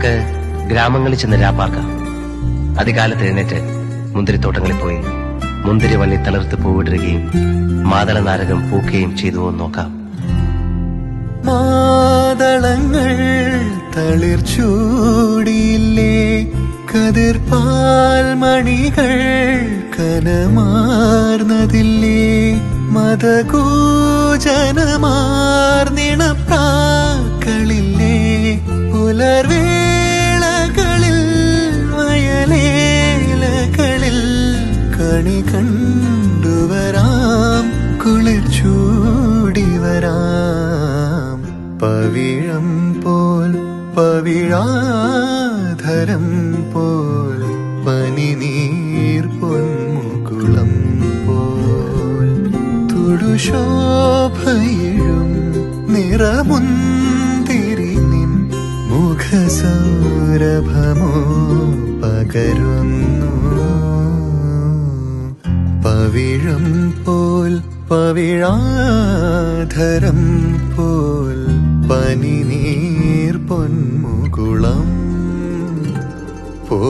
നമുക്ക് ഗ്രാമങ്ങളിൽ ചെന്ന് രാപ്പാർക്കാം. അധികാലത്ത് എഴുന്നേറ്റ് മുന്തിരിത്തോട്ടങ്ങളിൽ പോയി. മുന്തിരി വള്ളി തളിർത്ത് പൂവിടുകയും മാതള നാരകം പൂക്കുകയും എന്ന് നോക്കാം. മാതളങ്ങൾ തളിർ ചൂടിയില്ലേ? കതിർപ്പാൽ മണികൾ കനമാർന്നതില്ലേ? മതകൂജനമാർന്നിണപ്രാക്കളില്ലേ കണി കണ്ടുവരാം കുളിർ ചൂടി വരാം. പവിഴം പോൽ പവിഴാധരം പോൽ പനിനീർ പൊന്മുകുളം പോൽ. തുടുശോഭയിഴും നിറമുന്തിരി നിൻ മുഖസൗരഭമോ പകരുന്നു പവിഴം പോൽ പവിഴാധരം പോൽ പനിനീർ പൊന്മുകുളം പോ